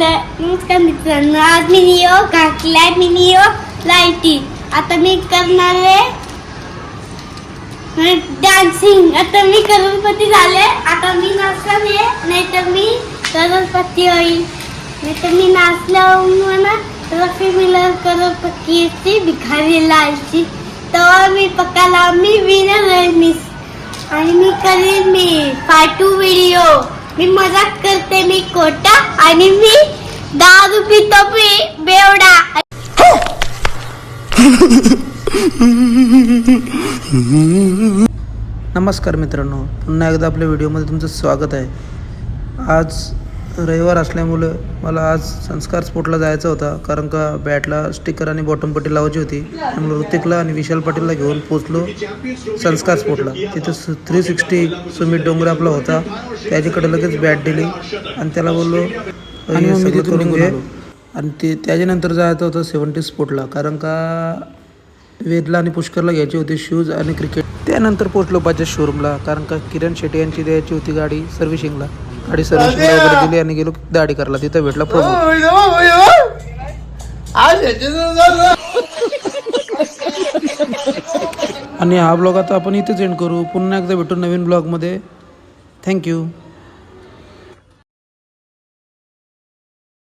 नमस्कार मित्रांनो आज मी निओ घातलाय मी निओ लाईटी. आता मी करणार आहे डान्सिंग आता मी करोडपती झाले. आता मी नाचणार आहे. नाहीतर मी करोडपती होईल. नाहीतर मी नाचल्यावर म्हणा तर मी करोडपती यायची भिकारी लायची. तेव्हा मी पक्काला मी विनर आहे मी आणि मी करेन मी फाटू व्हिडिओ मी मजाक करते मी कोटा आणि मी दारू पितो मी बेवडा. नमस्कार मित्रांनो पुन्हा एकदा आपल्या व्हिडिओमध्ये तुमचं स्वागत आहे. आज रविवार असल्यामुळं मला आज संस्कार स्पोर्टला जायचं होता कारण का बॅटला स्टिकर आणि बॉटम पट्टी लावायची होती. त्यामुळे ऋतिकला आणि विशाल पाटीलला घेऊन पोचलो संस्कार स्पोर्टला तिथं थ्री सिक्स्टी सुमित डोंगर आपला होता. त्याच्याकडे लगेच बॅट दिली आणि त्याला बोललो आणि मग मी तिथून निघून आलो. आणि ते त्याच्यानंतर जायचं होतं सेवन्टी स्पोर्टला कारण का वेदला आणि पुष्करला घ्यायची होती शूज आणि क्रिकेट त्यानंतर पोचलो बजाज शोरूमला कारण का किरण शेट्टी यांची द्यायची होती गाडी सर्व्हिसिंगला. गाडी सर्व्हिसिंगला वगैरे दिली आणि गेलो दाढी करायला. तिथं भेटला प्रोमो आणि हा ब्लॉग आता आपण इथेच एंड करू. पुन्हा एकदा भेटू नवीन ब्लॉगमध्ये थँक्यू